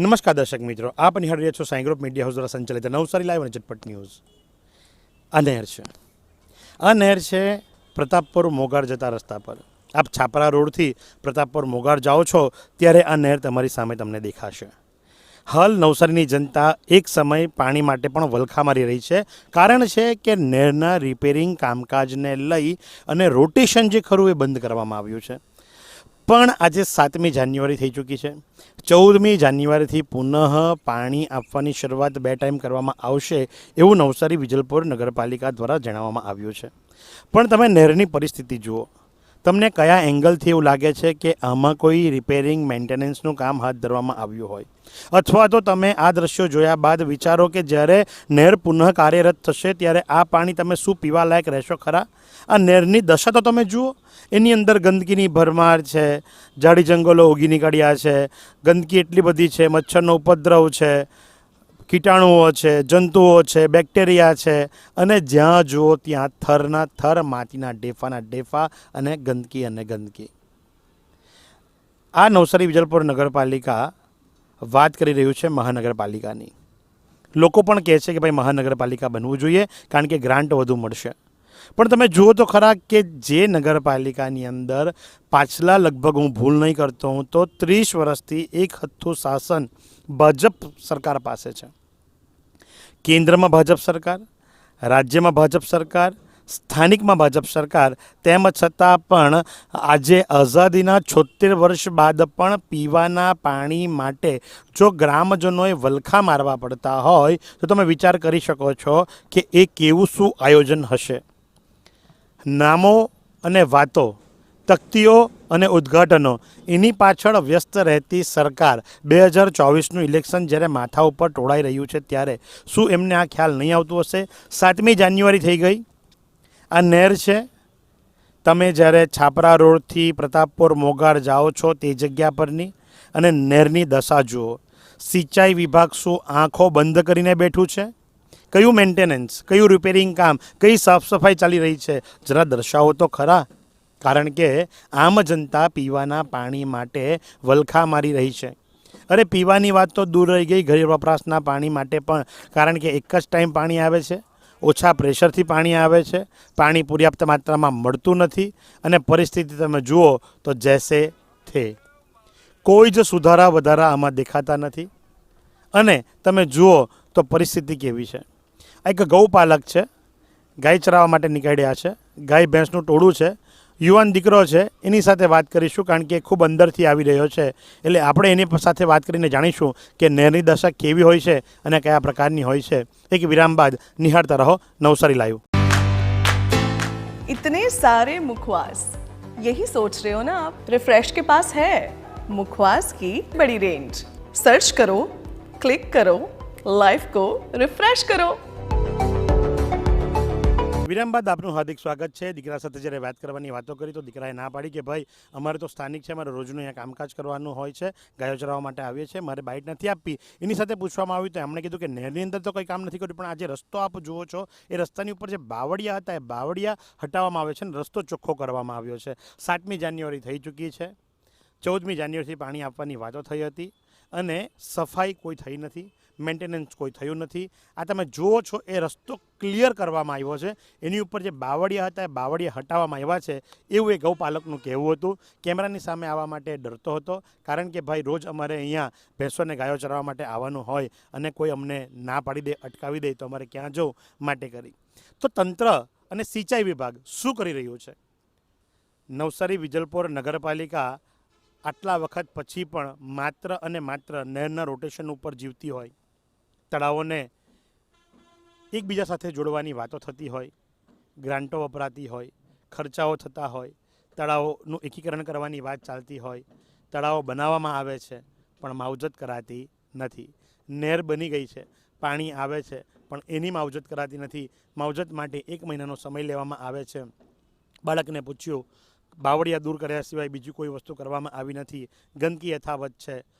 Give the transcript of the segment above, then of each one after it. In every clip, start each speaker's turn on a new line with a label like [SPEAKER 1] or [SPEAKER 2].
[SPEAKER 1] નમસ્કાર દર્શક મિત્રો, આપ નિહાળી રહ્યા છો સાઈ ગ્રુપ મીડિયા હાઉસ દ્વારા સંચાલિત નવસારી લાઈવ અને ઝટપટ ન્યૂઝ. આ નહેર છે. આ નહેર છે પ્રતાપપુર મોગાર જતા રસ્તા પર. આપ છાપરા રોડથી પ્રતાપપુર મોગાર જાઓ છો ત્યારે આ નહેર તમારી સામે તમને દેખાશે. હાલ નવસારીની જનતા એક સમય પાણી માટે પણ વલખા મારી રહી છે. કારણ છે કે નહેરના રિપેરિંગ કામકાજને લઈ અને રોટેશન જે ખરું એ બંધ કરવામાં આવ્યું છે. પણ આજે સાતમી જાન્યુઆરી થઈ ચૂકી છે. ચૌદમી જાન્યુઆરીથી પુનઃ પાણી આપવાની શરૂઆત બે ટાઈમ કરવામાં આવશે એવું નવસારી વિજલપુર નગરપાલિકા દ્વારા જણાવવામાં આવ્યું છે. પણ તમે નહેરની પરિસ્થિતિ જુઓ. તમને કયા એંગલથી એવું લાગે છે કે આમાં કોઈ રિપેરિંગ મેન્ટેનન્સનું કામ હાથ ધરવામાં આવ્યું હોય? અથવા તો તમે આ દ્રશ્યો જોયા બાદ વિચારો કે જ્યારે નહેર પુનઃ કાર્યરત થશે, ત્યારે આ પાણી તમે શું પીવા લાયક રહેશો ખરા? આ નહેરની દશા તો તમે જુઓ. એની અંદર ગંદકીની ભરમાર છે, જાડી જંગલો ઉગી નીકળ્યા છે, ગંદકી એટલી બધી છે, મચ્છરનો ઉપદ્રવ છે કીટાણુઓ છે, જંતુઓ છે, બેક્ટેરિયા છે. અને જ્યાં જુઓ ત્યાં થરના થર માટીના ડેફાના ડેફા અને ગંદકી અને ગંદકી. આ નવસારી વિજલપુર નગરપાલિકા વાત કરી રહ્યું છે મહાનગરપાલિકાની. લોકો પણ કહે છે કે ભાઈ મહાનગરપાલિકા બનવું જોઈએ કારણ કે ગ્રાન્ટ વધુ મળશે. પણ તમે જુઓ તો ખરા કે જે નગરપાલિકાની અંદર પાછલા લગભગ હું ભૂલ નહીં કરતો હું તો ત્રીસ વર્ષથી એક હથ્થું શાસન ભાજપ સરકાર પાસે છે. કેન્દ્રમાં ભાજપ સરકાર, રાજ્યમાં ભાજપ સરકાર, સ્થાનિકમાં ભાજપ સરકાર, તેમ છતાં પણ આજે આઝાદીના છોતેર વર્ષ બાદ પણ પીવાના પાણી માટે જો ગ્રામજનોએ વલખા મારવા પડતા હોય, તો તમે વિચાર કરી શકો છો કે એ કેવું શું આયોજન હશે? નામો અને વાતો તકતીઓ અને ઉદ્ઘાટનો. એની પાછળ વ્યસ્ત રહેતી સરકાર. બે હજાર ચોવીસનું ઇલેક્શન જ્યારે માથા ઉપર ટોળાઈ રહ્યું છે ત્યારે શું એમને આ ખ્યાલ નહીં આવતું હશે? સાતમી જાન્યુઆરી થઈ ગઈ. આ નહેર છે. તમે જ્યારે છાપરા રોડથી પ્રતાપપુર મોગાડ જાઓ છો તે જગ્યા પરની અને નહેરની દશા જુઓ. સિંચાઈ વિભાગ શું આંખો બંધ કરીને બેઠું છે? કયું મેન્ટેનન્સ? કયું રિપેરિંગ કામ? કઈ સાફ સફાઈ ચાલી રહી છે? જરા દર્શાવો તો ખરા. કારણ કે આમ જનતા પીવાના પાણી માટે વલખા મારી રહી છે. અરે, પીવાની વાત તો દૂર રહી ગઈ ઘરે વપરાશના પાણી માટે પણ, કારણ કે એક જ ટાઈમ પાણી આવે છે. ઓછા પ્રેશરથી પાણી આવે છે. પાણી પર્યાપ્ત માત્રામાં મળતું નથી અને પરિસ્થિતિ તમે જુઓ તો જેસે થે. કોઈ જ સુધારા વધારા આમાં દેખાતા નથી. અને તમે જુઓ તો પરિસ્થિતિ કેવી છે. આ એક ગૌપાલક છે. ગાય ચરાવવા માટે નીકળ્યા છે. ગાય ભેંસનું ટોળું છે. યુવાન દીકરો છે એની સાથે વાત કરીશું કારણ કે એ ખૂબ અંદરથી આવી રહ્યો છે એટલે આપણે એની સાથે વાત કરીને જાણીશું કે નહેરની દશા કેવી હોય છે અને કયા પ્રકારની હોય છે એક વિરામ બાદ નિહાળતા રહો નવસારી લાઈવ
[SPEAKER 2] इतने सारे मुखवास यही सोच रहे हो ना आप रिफ्रेश के पास है मुखवास की बड़ी रेंज सर्च करो क्लिक करो लाइफ को रिफ्रेश करो
[SPEAKER 1] વિરામ બાદ આપનું હાર્દિક સ્વાગત છે. દીકરા સાથે જ્યારે વાત કરવાની વાતો કરી તો દીકરાએ ના પાડી કે, ભાઈ, અમારે તો સ્થાનિક છે મારે રોજનું અહીંયા કામકાજ કરવાનું હોય છે, ગાયો ચરાવવા માટે આવીએ છીએ, મારે બાઇટ નથી આપવી. એની સાથે પૂછવામાં આવ્યું તો એમણે કીધું કે, નહેરની અંદર તો કંઈ કામ નથી કર્યું, પણ આ જે રસ્તો આપ જુઓ છો, એ રસ્તાની ઉપર જે બાવળિયા હતા, એ બાવળિયા હટાવવામાં આવે છે અને રસ્તો ચોખ્ખો કરવામાં આવ્યો છે. સાતમી જાન્યુઆરી થઈ ચૂકી છે. ચૌદમી જાન્યુઆરીથી પાણી આપવાની વાતો થઈ હતી અને સફાઈ કોઈ થઈ નથી. મેન્ટેનન્સ કોઈ થયું નથી. આ તમે જુઓ છો, એ રસ્તો ક્લિયર કરવામાં આવ્યો છે. એની ઉપર જે બાવળિયા હતા, એ બાવળિયા હટાવવામાં આવ્યા છે. એવું એ ગૌપાલકનું કહેવું હતું. કેમેરાની સામે આવવા માટે ડરતો હતો, કારણ કે ભાઈ રોજ અમારે અહીંયા ભેંસોને ગાયો ચરાવવા માટે આવવાનું હોય અને કોઈ અમને ના પાડી દે, અટકાવી દે, તો અમારે ક્યાં જવું માટે કરી. તો તંત્ર અને સિંચાઈ વિભાગ શું કરી રહ્યું છે? નવસારી વિજલપોર નગરપાલિકા આટલા વખત પછી પણ માત્ર અને માત્ર નહેરના રોટેશન ઉપર જીવતી હોય. તળાવોને એકબીજા સાથે જોડવાની વાતો થતી હોય, ગ્રાન્ટો વપરાતી હોય, ખર્ચાઓ થતા હોય, તળાવોનું એકીકરણ કરવાની વાત ચાલતી હોય, તળાવો બનાવવામાં આવે છે, પણ માવજત કરાતી નથી. નહેર બની ગઈ છે, પાણી આવે છે, પણ એની માવજત કરાતી નથી. માવજત માટે એક મહિનાનો સમય લેવામાં આવે છે. બાળકને પૂછ્યું, બાવળિયા દૂર કર્યા સિવાય બીજી કોઈ વસ્તુ કરવામાં આવી નથી. ગંદકી યથાવત છે.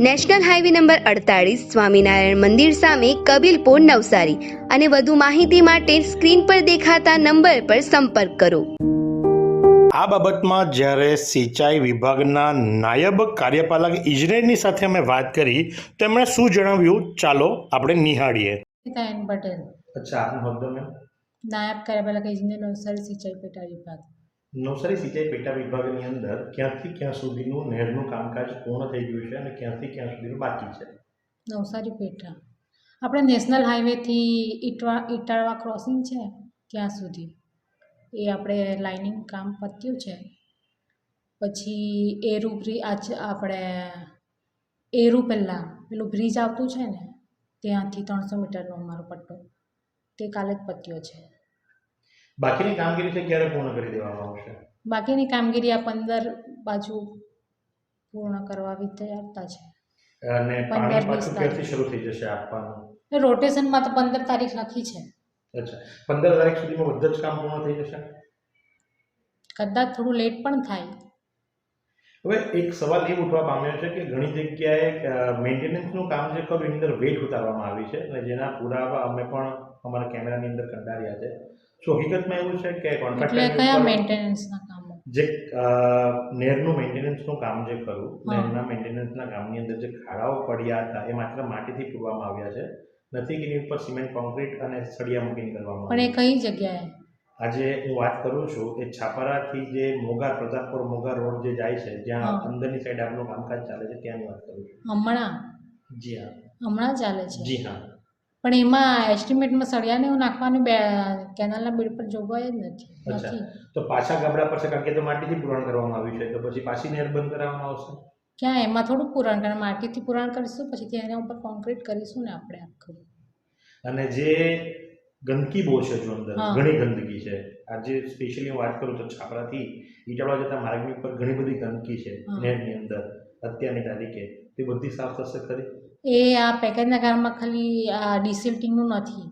[SPEAKER 3] નેશનલ હાઈવે નંબર અડતાળીસ સ્વામિનારાયણ મંદિર સામે કબીલપુર નવસારી. અને વધુ માહિતી માટે સ્ક્રીન પર દેખાતા નંબર પર સંપર્ક કરો.
[SPEAKER 1] આ બાબતમાં જ્યારે સિંચાઈ વિભાગના નાયબ કાર્યપાલક ઇજનેરની સાથે અમે વાત કરી તેમણે શું જણાવ્યું? ચાલો આપણે નિહાળીએ.
[SPEAKER 4] પટેલ.
[SPEAKER 1] અચ્છા
[SPEAKER 4] નાયબ કાર્યપાલક ઇજનેર નવસારી સિંચાઈ પેટા વિભાગ.
[SPEAKER 1] નવસારી સિંચાઈ પેટા વિભાગની અંદર ક્યાંથી ક્યાં સુધીનું નહેરનું કામકાજ પૂર્ણ થઈ ગયું છે અને ક્યાંથી ક્યાં સુધીનું બાકી છે?
[SPEAKER 4] નવસારી પેટા. આપણે નેશનલ હાઈવેથી ઇટવા ઇટાળવા ક્રોસિંગ છે ત્યાં સુધી. એ આપણે લાઇનિંગ કામ પત્યું છે. પછી એરુ બ્રિજ આજ આપણે એરુ પહેલાં, પેલું બ્રિજ આવતું છે ને, ત્યાંથી ત્રણસો મીટરનો અમારો પટ્ટો, તે કાલે જ પત્યો છે.
[SPEAKER 1] બાકીની કામગીરી છે ક્યારે પૂર્ણ કરી દેવામાં આવશે?
[SPEAKER 4] બાકીની કામગીરી આ પંદર બાજુ પૂર્ણ કરવા તૈયારતા છે.
[SPEAKER 1] અને
[SPEAKER 4] પંદર
[SPEAKER 1] પાણી પાછું. ક્યારથી શરૂ થઈ જશે આપવાનું?
[SPEAKER 4] રોટેશનમાં તો પંદર તારીખ લખી છે.
[SPEAKER 1] અચ્છા. પંદર તારીખ સુધીમાં બધા જ કામ પૂર્ણ થઈ જશે?
[SPEAKER 4] કદાચ થોડું લેટ પણ થાય.
[SPEAKER 1] હવે એક સવાલ એ ઉઠવા પામ્યો છે કે ઘણી જગ્યાએ મેન્ટેનન્સનું કામ જે ખરું એની અંદર વેટ ઉતારવામાં આવી છે અને જેના પુરાવા અમે પણ અમારા કેમેરાની અંદર કંડાર્યા છે. શું હકીકતમાં એવું છે કે
[SPEAKER 4] એટલે કયા મેન્ટેનન્સના કામો?
[SPEAKER 1] જે નહેરનું મેન્ટેનન્સનું કામ જે
[SPEAKER 4] હા.
[SPEAKER 1] નહેરના મેન્ટેનન્સના કામની અંદર જે ખાડાઓ પડ્યા હતા એ માત્ર માટીથી પૂરવામાં આવ્યા છે. નથી કે એની ઉપર સિમેન્ટ કોન્ક્રીટ અને સળિયા મૂકીને કરવામાં
[SPEAKER 4] પણ એ કઈ જગ્યાએ?
[SPEAKER 1] આજે હું વાત કરું છું એ છાપરાથી જે મોગા પ્રતાપપુર મોગા રોડ જે જાય છે જ્યાં અંદરની સાઈડ આપણું કામકાજ ચાલે છે ત્યાંની વાત કરું છું.
[SPEAKER 4] હમણાં?
[SPEAKER 1] જી હા.
[SPEAKER 4] હમણાં ચાલે છે?
[SPEAKER 1] જી હા.
[SPEAKER 4] પણ એમાં એસ્ટિમેટમાં સળિયાને એવું નાખવાનું બે કેનાલના બેડ પર જોગવાઈ જ નથી. નથી.
[SPEAKER 1] તો પાછા ગાબડા છે કારણ કે તો માટીથી પૂરણ કરવામાં આવ્યું છે તો પછી પાછી નહેર બંધ કરાવવામાં આવશે?
[SPEAKER 4] ક્યાં એમાં થોડું પુરાણ કારણ માટીથી પુરાણ કરીશું પછી ત્યાં એના ઉપર કોન્ક્રીટ કરીશું ને આપણે આખું.
[SPEAKER 1] અને જે ગંદકી બહુ છે જો અંદર ઘણી ગંદકી છે. આજે સ્પેશિયલી હું વાત કરું તો છાપરાથી ઈટાળવા જતા માર્ગની ઉપર ઘણી બધી ગંદકી છે
[SPEAKER 4] હા.
[SPEAKER 1] નહેરની અંદર અત્યારની તારીખે. તે બધી સાફ થશે ખરી?
[SPEAKER 4] એ આ પેકેજના કારણમાં ખાલી આ ડિસિલ્ટિંગનું નથી.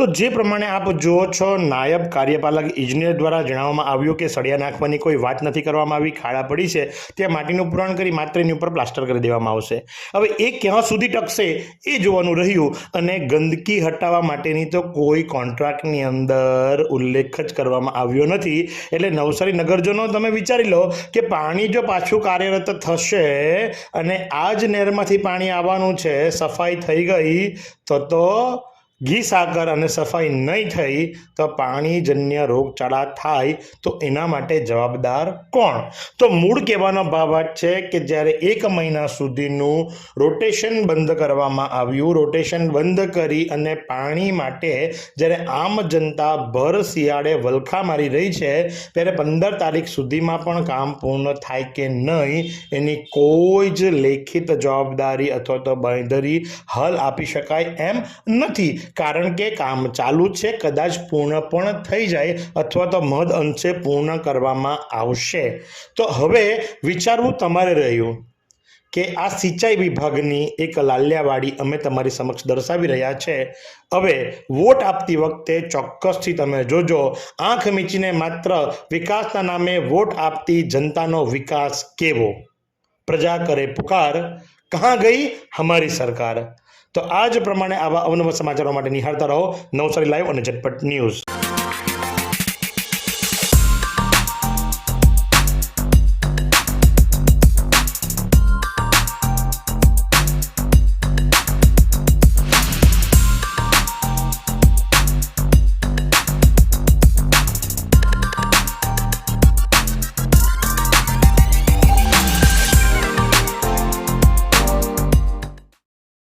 [SPEAKER 1] તો જે પ્રમાણે આપ જુઓ છો, નાયબ કાર્યપાલક ઇજનેર દ્વારા જણાવવામાં આવ્યું કે સળિયા નાખવાની કોઈ વાત નથી કરવામાં આવી, ખાડા પડી છે, ત્યાં માટીનું પુરાણ કરી માત્ર એની ઉપર પ્લાસ્ટર કરી દેવામાં આવશે. હવે એ ક્યાં સુધી ટકશે એ જોવાનું રહ્યું અને ગંદકી હટાવવા માટેની તો કોઈ કોન્ટ્રાક્ટની અંદર ઉલ્લેખ જ કરવામાં આવ્યો નથી. એટલે નવસારી નગરજનો, તમે વિચારી લો કે પાણી જો પાછું કાર્યરત થશે અને આ જ નહેરમાંથી પાણી આવવાનું છે, સફાઈ થઈ ગઈ, તો તો ઘી સાકર અને સફાઈ નહીં થઈ તો પાણીજન્ય રોગચાળા થાય તો એના માટે જવાબદાર કોણ? તો મૂળ કહેવાનો ભાવાર્થ છે કે જ્યારે એક મહિના સુધીનું રોટેશન બંધ કરવામાં આવ્યું રોટેશન બંધ કરી અને પાણી માટે જ્યારે આમ જનતા ભર શિયાળે વલખા મારી રહી છે, ત્યારે પંદર તારીખ સુધીમાં પણ કામ પૂર્ણ થાય કે નહીં એની કોઈ જ લેખિત જવાબદારી અથવા તો બાંધરી હલ આપી શકાય એમ નથી. કારણ કે કામ ચાલુ છે, કદાચ પૂર્ણ પણ થઈ જાય અથવા તો મહદ અંશે પૂર્ણ કરવામાં આવશે. તો હવે વિચારવું તમારે રહ્યું કે આ સિંચાઈ વિભાગની એક લાલ્યાવાડી અમે તમારી સમક્ષ દર્શાવી રહ્યા છે. હવે વોટ આપતી વખતે ચોક્કસથી તમે જોજો, આંખ મીચીને માત્ર વિકાસના નામે વોટ આપતી જનતાનો વિકાસ કેવો? પ્રજા કરે પુકાર, કહા ગઈ? હમારી સરકાર. તો આ જ પ્રમાણે આવા અવનવા સમાચારો માટે નિહાળતા રહો. નવસારી લાઈવ અને ઝટપટ ન્યૂઝ.